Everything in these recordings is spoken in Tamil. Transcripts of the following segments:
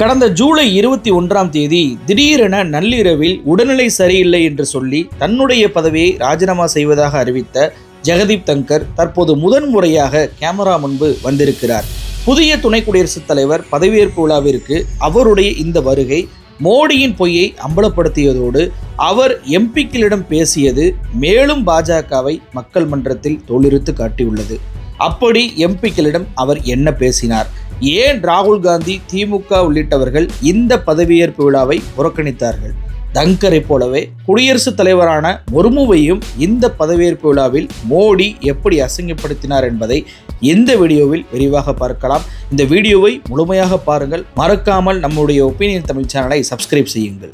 கடந்த ஜூலை இருபத்தி ஒன்றாம் தேதி திடீரென நள்ளிரவில் உடல்நிலை சரியில்லை என்று சொல்லி தன்னுடைய பதவியை ராஜினாமா செய்வதாக அறிவித்த ஜெகதீப் தங்கர் தற்போது முதன்முறையாக கேமரா முன்பு வந்திருக்கிறார். புதிய துணை குடியரசுத் தலைவர் பதவியேற்பு விழாவிற்கு அவருடைய இந்த வருகை மோடியின் பொய்யை அம்பலப்படுத்தியதோடு அவர் எம்பிக்களிடம் பேசியது மேலும் பாஜகவை மக்கள் மன்றத்தில் தோலிருத்து காட்டியுள்ளது. அப்படி எம்பிக்களிடம் அவர் என்ன பேசினார்? ஏன் ராகுல் காந்தி திமுக உள்ளிட்டவர்கள் இந்த பதவியேற்பு விழாவை புறக்கணித்தார்கள்? தங்கரை போலவே குடியரசுத் தலைவரான முர்முவையும் இந்த பதவியேற்பு விழாவில் மோடி எப்படி அசிங்கப்படுத்தினார் என்பதை இந்த வீடியோவில் விரிவாக பார்க்கலாம். இந்த வீடியோவை முழுமையாக பாருங்கள். மறக்காமல் நம்முடைய ஒப்பீனியன் தமிழ் சேனலை சப்ஸ்கிரைப் செய்யுங்கள்.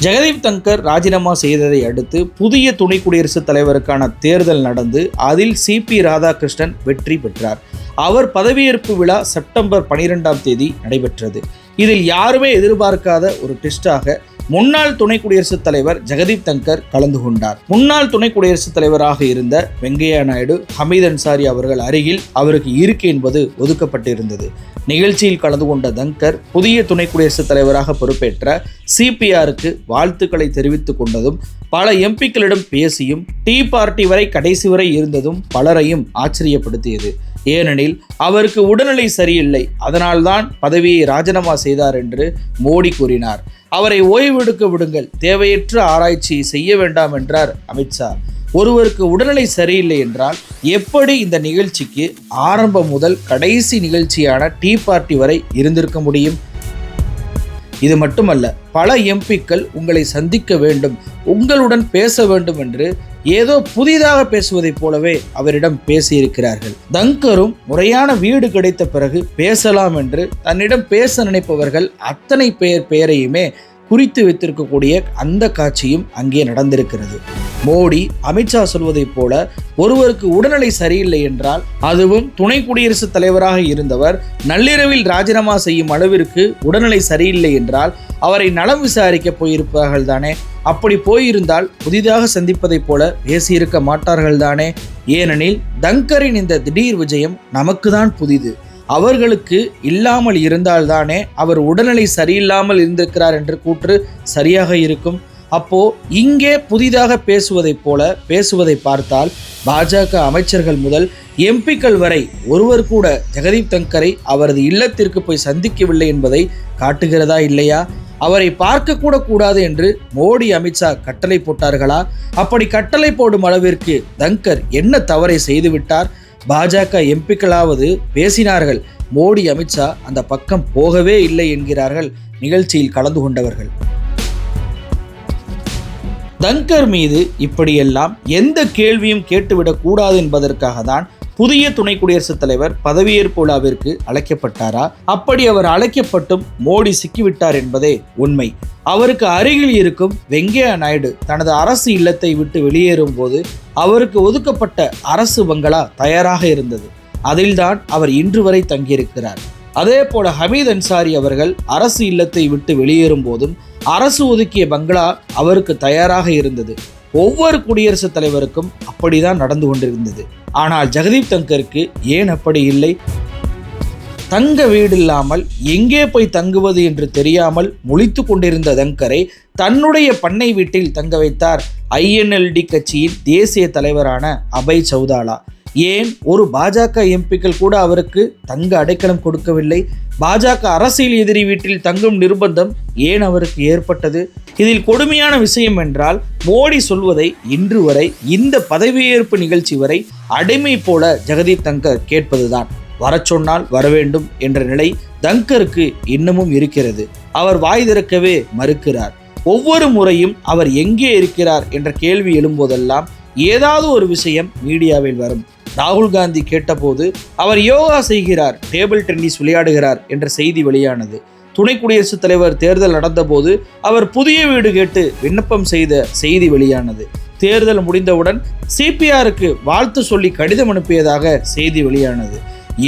ஜெகதீப் தங்கர் ராஜினாமா செய்ததை அடுத்து புதிய துணை குடியரசுத் தலைவருக்கான தேர்தல் நடந்து அதில் சிபி ராதாகிருஷ்ணன் வெற்றி பெற்றார். அவர் பதவியேற்பு விழா செப்டம்பர் பனிரெண்டாம் தேதி நடைபெற்றது. இதில் யாருமே எதிர்பார்க்காத ஒரு டெஸ்டாக முன்னாள் துணை குடியரசுத் தலைவர் ஜெகதீப் தங்கர் கலந்து கொண்டார். முன்னாள் துணை குடியரசுத் தலைவராக இருந்த வெங்கையா நாயுடு ஹமீத் அன்சாரி அவர்கள் அருகில் அவருக்கு இருக்கை என்பது ஒதுக்கப்பட்டிருந்தது. நிகழ்ச்சியில் கலந்து கொண்ட தங்கர் புதிய துணை குடியரசுத் தலைவராக பொறுப்பேற்ற சிபிஆருக்கு வாழ்த்துக்களை தெரிவித்துக் கொண்டதும் பல எம்பிக்களிடம் பேசியும் டீ பார்ட்டி வரை கடைசி வரை இருந்ததும் பலரையும் ஆச்சரியப்படுத்தியது. ஏனெனில் அவருக்கு உடல்நிலை சரியில்லை. அதனால்தான் பதவியை ராஜினாமா செய்தார் என்று மோடி கூறினார். அவரை ஓய்வெடுக்க விடுங்கள். தேவையற்ற ஆராய்ச்சி செய்ய வேண்டாம் என்றார் அமித்ஷா ஒருவருக்கு உடல்நிலை சரியில்லை என்றால் எப்படி இந்த நிகழ்ச்சிக்கு ஆரம்பம் முதல் கடைசி நிகழ்ச்சியான டீ பார்ட்டி வரை இருந்திருக்க முடியும்? இது மட்டுமல்ல பல எம்பிக்கள் உங்களை சந்திக்க வேண்டும் உங்களுடன் பேச வேண்டும் என்று ஏதோ புதிதாக பேசுவதைப் போலவே அவரிடம் பேசியிருக்கிறார்கள். தங்கரும் முறையான வீடு கிடைத்த பிறகு பேசலாம் என்று தன்னிடம் பேச நினைப்பவர்கள் அத்தனை பேர் பெயரையுமே குறித்து வைத்திருக்கக்கூடிய அந்த காட்சியும் அங்கே நடந்திருக்கிறது. மோடி அமித்ஷா சொல்வதைப் போல ஒருவருக்கு உடல்நிலை சரியில்லை என்றால் அதுவும் துணை குடியரசுத் தலைவராக இருந்தவர் நள்ளிரவில் ராஜினாமா செய்யும் அளவிற்கு உடல்நிலை சரியில்லை என்றால் அவரை நலம் விசாரிக்க போயிருப்பார்கள் தானே? அப்படி போயிருந்தால் புதிதாக சந்திப்பதைப் போல பேசியிருக்க மாட்டார்கள் தானே? ஏனெனில் தங்கரின் இந்த திடீர் விஜயம் நமக்கு தான் புதிது. அவர்களுக்கு இல்லாமல் இருந்தால்தானே அவர் உடல்நிலை சரியில்லாமல் இருந்திருக்கிறார் என்ற கூற்று சரியாக இருக்கும். அப்போ இங்கே புதிதாக பேசுவதைப் போல பேசுவதை பார்த்தால் பாஜக அமைச்சர்கள் முதல் எம்பிக்கள் வரை ஒருவர் கூட ஜெகதீப் தங்கரை அவரது இல்லத்திற்கு போய் சந்திக்கவில்லை என்பதை காட்டுகிறதா இல்லையா? அவரை பார்க்க கூட கூடாது என்று மோடி அமித்ஷா கட்டளை போட்டார்களா? அப்படி கட்டளை போடும் அளவிற்கு தங்கர் என்ன தவறை செய்துவிட்டார் பாஜக எம்பிக்களாவது பேசினார்கள். மோடி அமித்ஷா அந்த பக்கம் போகவே இல்லை என்கிறார்கள் நிகழ்ச்சியில் கலந்து கொண்டவர்கள். தங்கர் மீது இப்படியெல்லாம் எந்த கேள்வியும் கேட்டுவிடக் கூடாது என்பதற்காக தான் புதிய துணை குடியரசுத் தலைவர் பதவியேற்பு விழாவிற்கு அழைக்கப்பட்டாரா? அப்படி அவர் அழைக்கப்பட்டும் மோடி சிக்கிவிட்டார் என்பதே உண்மை. அவருக்கு அருகில் இருக்கும் வெங்கையா நாயுடு தனது அரசு இல்லத்தை விட்டு வெளியேறும் போது அவருக்கு ஒதுக்கப்பட்ட அரசு பங்களா தயாராக இருந்தது. அதில்தான் அவர் இன்று வரை தங்கியிருக்கிறார். அதே போல ஹமீத் அன்சாரி அவர்கள் அரசு இல்லத்தை விட்டு வெளியேறும் போதும் அரசு ஒதுக்கிய பங்களா அவருக்கு தயாராக இருந்தது. ஒவ்வொரு குடியரசுத் தலைவருக்கும் அப்படிதான் நடந்து கொண்டிருந்தது. ஆனால் ஜெகதீப் தங்கருக்கு ஏன் அப்படி இல்லை? தங்க வீடு இல்லாமல் எங்கே போய் தங்குவது என்று தெரியாமல் முழித்து கொண்டிருந்த தங்கரை தன்னுடைய பண்ணை வீட்டில் தங்க வைத்தார் ஐஎன்எல்டி கட்சியின் தேசிய தலைவரான அபய் சௌதாலா. ஏன்? ஒரு பாஜக எம்பிக்கள் கூட அவருக்கு தங்க அடைக்கலம் கொடுக்கவில்லை. பாஜக அரசியல் எதிரி வீட்டில் தங்கும் நிர்பந்தம் ஏன் அவருக்கு ஏற்பட்டது? இதில் கொடுமையான விஷயம் என்றால் மோடி சொல்வதை இன்று வரை இந்த பதவியேற்பு நிகழ்ச்சி வரை அடிமை போல ஜெகதீப் தங்கர் கேட்பதுதான். வரச்சொன்னால் வரவேண்டும் என்ற நிலை தங்கருக்கு இன்னமும் இருக்கிறது. அவர் வாய் திறக்கவே மறுக்கிறார். ஒவ்வொரு முறையும் அவர் எங்கே இருக்கிறார் என்ற கேள்வி எழும்போதெல்லாம் ஏதாவது ஒரு விஷயம் மீடியாவில் வரும். ராகுல் காந்தி கேட்டபோது அவர் யோகா செய்கிறார் டேபிள் டென்னிஸ் விளையாடுகிறார் என்ற செய்தி வெளியானது. துணை குடியரசுத் தலைவர் தேர்தல் நடந்தபோது அவர் புதிய வீடு கேட்டு விண்ணப்பம் செய்த செய்தி வெளியானது. தேர்தல் முடிந்தவுடன் சிபிஆருக்கு வாழ்த்து சொல்லி கடிதம் அனுப்பியதாக செய்தி வெளியானது.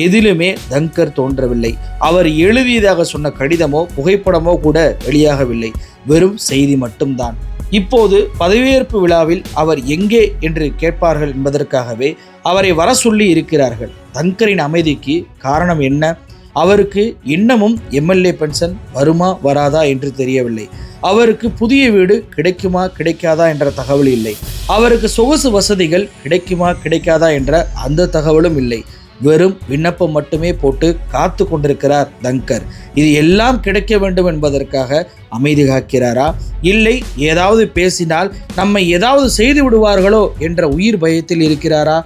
எதிலுமே தங்கர் தோன்றவில்லை. அவர் எழுதியதாக சொன்ன கடிதமோ புகைப்படமோ கூட வெளியாகவில்லை. வெறும் செய்தி மட்டும்தான். இப்போது பதவியேற்பு விழாவில் அவர் எங்கே என்று கேட்பார்கள் என்பதற்காகவே அவரை வர சொல்லி இருக்கிறார்கள். தங்கரின் அமைதிக்கு காரணம் என்ன? அவருக்கு இன்னமும் எம்எல்ஏ பென்ஷன் வருமா வராதா என்று தெரியவில்லை. அவருக்கு புதிய வீடு கிடைக்குமா கிடைக்காதா என்ற தகவல் இல்லை. அவருக்கு சொகுசு வசதிகள் கிடைக்குமா கிடைக்காதா என்ற அந்த தகவலும் இல்லை. வெறும் விண்ணப்பம் மட்டுமே போட்டு காத்து கொண்டிருக்கிறார் தங்கர் இது எல்லாம் கிடைக்க வேண்டும் என்பதற்காக அமைதி காக்கிறாரா? இல்லை ஏதாவது பேசினால் நம்மை ஏதாவது செய்து விடுவார்களோ என்ற உயிர் பயத்தில் இருக்கிறாரா?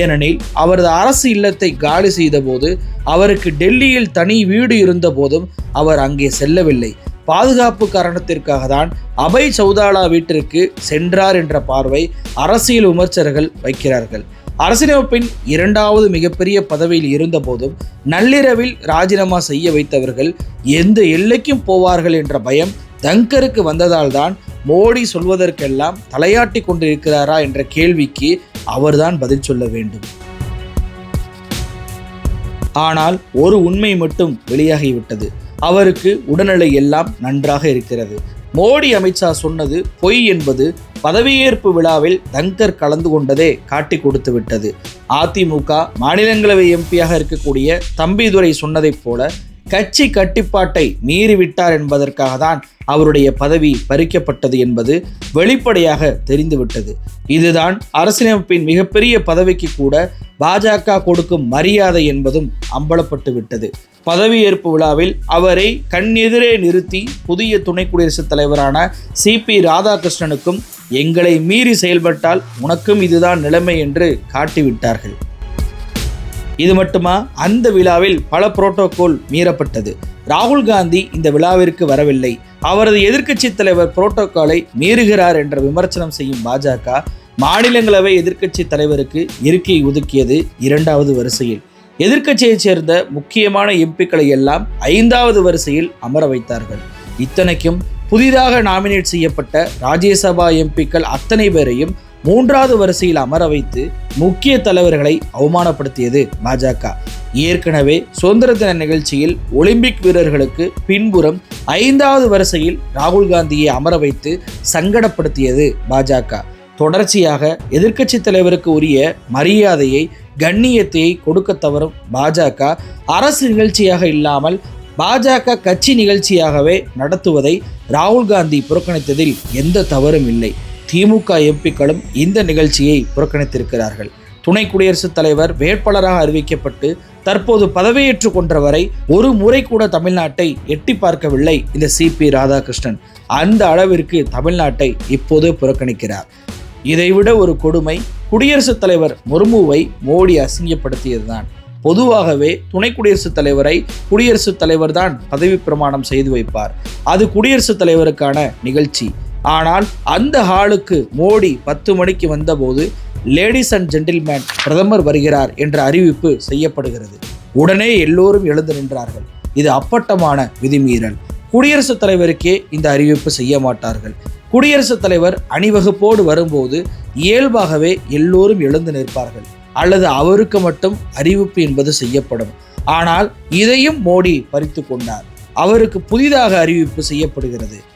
ஏனெனில் அவரது அரசு இல்லத்தை காலி செய்தபோது அவருக்கு டெல்லியில் தனி வீடு இருந்த போதும் அவர் அங்கே செல்லவில்லை. பாதுகாப்பு காரணத்திற்காக தான் அபய் சௌதாலா வீட்டிற்கு சென்றார் என்ற பார்வை அரசியல் விமர்சகர்கள் வைக்கிறார்கள். அரசியலமைப்பின் இரண்டாவது மிகப்பெரிய பதவியில் இருந்தபோதும் நள்ளிரவில் ராஜினாமா செய்ய வைத்தவர்கள் எந்த எல்லைக்கும் போவார்கள் என்ற பயம் தங்கருக்கு வந்ததால்தான் மோடி சொல்வதற்கெல்லாம் தலையாட்டி கொண்டிருக்கிறாரா என்ற கேள்விக்கு அவர்தான் பதில் சொல்ல வேண்டும். ஆனால் ஒரு உண்மை மட்டும் வெளியாகிவிட்டது. அவருக்கு உடல்நிலை எல்லாம் நன்றாக இருக்கிறது. மோடி அமித்ஷா சொன்னது பொய் என்பது பதவியேற்பு விழாவில் தங்கர் கலந்து கொண்டதே காட்டி கொடுத்து விட்டது. அதிமுக மாநிலங்களவை எம்பியாக இருக்கக்கூடிய தம்பிதுரை சொன்னதைப் போல கட்சி கட்டுப்பாட்டை மீறிவிட்டார் என்பதற்காக தான் அவருடைய பதவி பறிக்கப்பட்டது என்பது வெளிப்படையாக தெரிந்துவிட்டது. இதுதான் அரசியலமைப்பின் மிகப்பெரிய பதவிக்கு கூட பாஜக கொடுக்கும் மரியாதை என்பதும் அம்பலப்பட்டு விட்டது பதவியேற்பு விழாவில் அவரை கண்ணெதிரே நிறுத்தி புதிய துணை குடியரசுத் தலைவரான சிபி ராதாகிருஷ்ணனுக்கும் எங்களை மீறி செயல்பட்டால் உனக்கும் இதுதான் நிலைமை என்று காட்டிவிட்டார்கள். இது மட்டுமா? அந்த விழாவில் பல புரோட்டோகால் மீறப்பட்டது. ராகுல் காந்தி இந்த விழாவிற்கு வரவில்லை. அவரது எதிர்க்கட்சி தலைவர் புரோட்டோகாலை மீறுகிறார் என்ற விமர்சனம் செய்யும் பாஜக மாநிலங்களவை எதிர்க்கட்சி தலைவருக்கு இருக்கை ஒதுக்கியது இரண்டாவது வரிசையில். எதிர்க்கட்சியைச் சேர்ந்த முக்கியமான எம்பிக்களை எல்லாம் ஐந்தாவது வரிசையில் அமர வைத்தார்கள். இத்தனைக்கும் புதிதாக நாமினேட் செய்யப்பட்ட ராஜ்யசபா எம்பிக்கள் அத்தனை பேரையும் மூன்றாவது வரிசையில் அமர வைத்து முக்கிய தலைவர்களை அவமானப்படுத்தியது பாஜக. ஏற்கனவே சுதந்திர தின நிகழ்ச்சியில் ஒலிம்பிக் வீரர்களுக்கு பின்புறம் ஐந்தாவது வரிசையில் ராகுல் காந்தியை அமர வைத்து சங்கடப்படுத்தியது பாஜக. தொடர்ச்சியாக எதிர்க்கட்சி தலைவருக்கு உரிய மரியாதையை கண்ணியத்தை கொடுக்க தவறும் பாஜக. அரசு நிகழ்ச்சியாக இல்லாமல் பாஜக கட்சி நிகழ்ச்சியாகவே நடத்துவதை ராகுல் காந்தி புறக்கணித்ததில் எந்த தவறும் இல்லை. திமுக எம்பிக்களும் இந்த நிகழ்ச்சியை புறக்கணித்திருக்கிறார்கள். துணை குடியரசுத் தலைவர் வேட்பாளராக அறிவிக்கப்பட்டு தற்போது பதவியேற்றுக் கொன்ற வரை ஒரு முறை கூட தமிழ்நாட்டை எட்டி பார்க்கவில்லை இந்த சிபி ராதாகிருஷ்ணன். அந்த அளவிற்கு தமிழ்நாட்டை இப்போது புறக்கணிக்கிறார். இதைவிட ஒரு கொடுமை குடியரசுத் தலைவர் முர்முவை மோடி அசிங்கப்படுத்தியதுதான். பொதுவாகவே துணை குடியரசுத் தலைவரை குடியரசுத் தலைவர் தான் பதவி பிரமாணம் செய்து வைப்பார். அது குடியரசுத் தலைவருக்கான நிகழ்ச்சி. ஆனால் அந்த ஹாலுக்கு மோடி பத்து மணிக்கு வந்தபோது லேடிஸ் அண்ட் ஜென்டில்மேன் பிரதமர் வருகிறார் என்ற அறிவிப்பு செய்யப்படுகிறது. உடனே எல்லோரும் எழுந்து நின்றார்கள். இது அப்பட்டமான விதிமீறல். குடியரசுத் தலைவருக்கே இந்த அறிவிப்பு செய்ய மாட்டார்கள். குடியரசுத் தலைவர் அணிவகுப்போடு வரும்போது இயல்பாகவே எல்லோரும் எழுந்து நிற்பார்கள். அல்லது அவருக்கு மட்டும் அறிவிப்பு என்பது செய்யப்படும். ஆனால் இதையும் மோடி பறித்து கொண்டார். அவருக்கு புதிதாக அறிவிப்பு செய்யப்படுகிறது.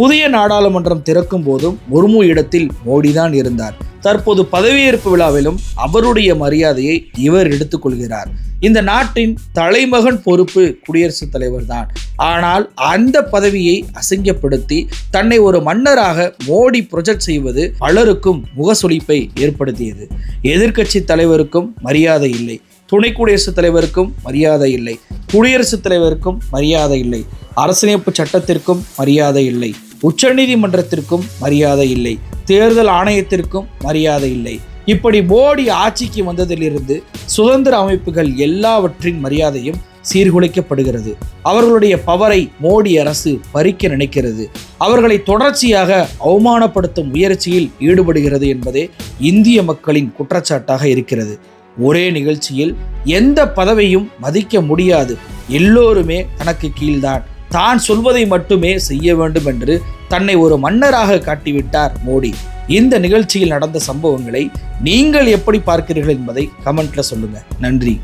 புதிய நாடாளுமன்றம் திறக்கும் போதும் முர்மு இடத்தில் மோடிதான் இருந்தார். தற்போது பதவியேற்பு விழாவிலும் அவருடைய மரியாதையை இவர் எடுத்துக்கொள்கிறார் இந்த நாட்டின் தலைமகன் பொறுப்பு குடியரசுத் தலைவர் தான் ஆனால் அந்த பதவியை அசிங்கப்படுத்தி தன்னை ஒரு மன்னராக மோடி ப்ரொஜெக்ட் செய்வது பலருக்கும் முகசொலிப்பை ஏற்படுத்தியது. எதிர்க்கட்சி தலைவருக்கும் மரியாதை இல்லை. துணை குடியரசுத் தலைவருக்கும் மரியாதை இல்லை. குடியரசுத் தலைவருக்கும் மரியாதை இல்லை. அரசியலமைப்பு சட்டத்திற்கும் மரியாதை இல்லை. உச்சநீதிமன்றத்திற்கும் மரியாதை இல்லை. தேர்தல் ஆணையத்திற்கும் மரியாதை இல்லை. இப்படி மோடி ஆட்சிக்கு வந்ததிலிருந்து சுதந்திர அமைப்புகள் எல்லாவற்றின் மரியாதையும் சீர்குலைக்கப்படுகிறது. அவர்களுடைய பவரை மோடி அரசு பறிக்க நினைக்கிறது. அவர்களை தொடர்ச்சியாக அவமானப்படுத்தும் முயற்சியில் ஈடுபடுகிறது என்பதே இந்திய மக்களின் குற்றச்சாட்டாக இருக்கிறது. ஒரே நிகழ்ச்சியில் எந்த பதவியும் மதிக்க முடியாது. எல்லோருமே தனக்கு கீழ்தான். தான் சொல்வதை மட்டுமே செய்ய வேண்டும் என்று தன்னை ஒரு மன்னராக காட்டிவிட்டார் மோடி. இந்த நிகழ்ச்சியில் நடந்த சம்பவங்களை நீங்கள் எப்படி பார்க்கிறீர்கள் என்பதை கமெண்ட்ல சொல்லுங்க. நன்றி.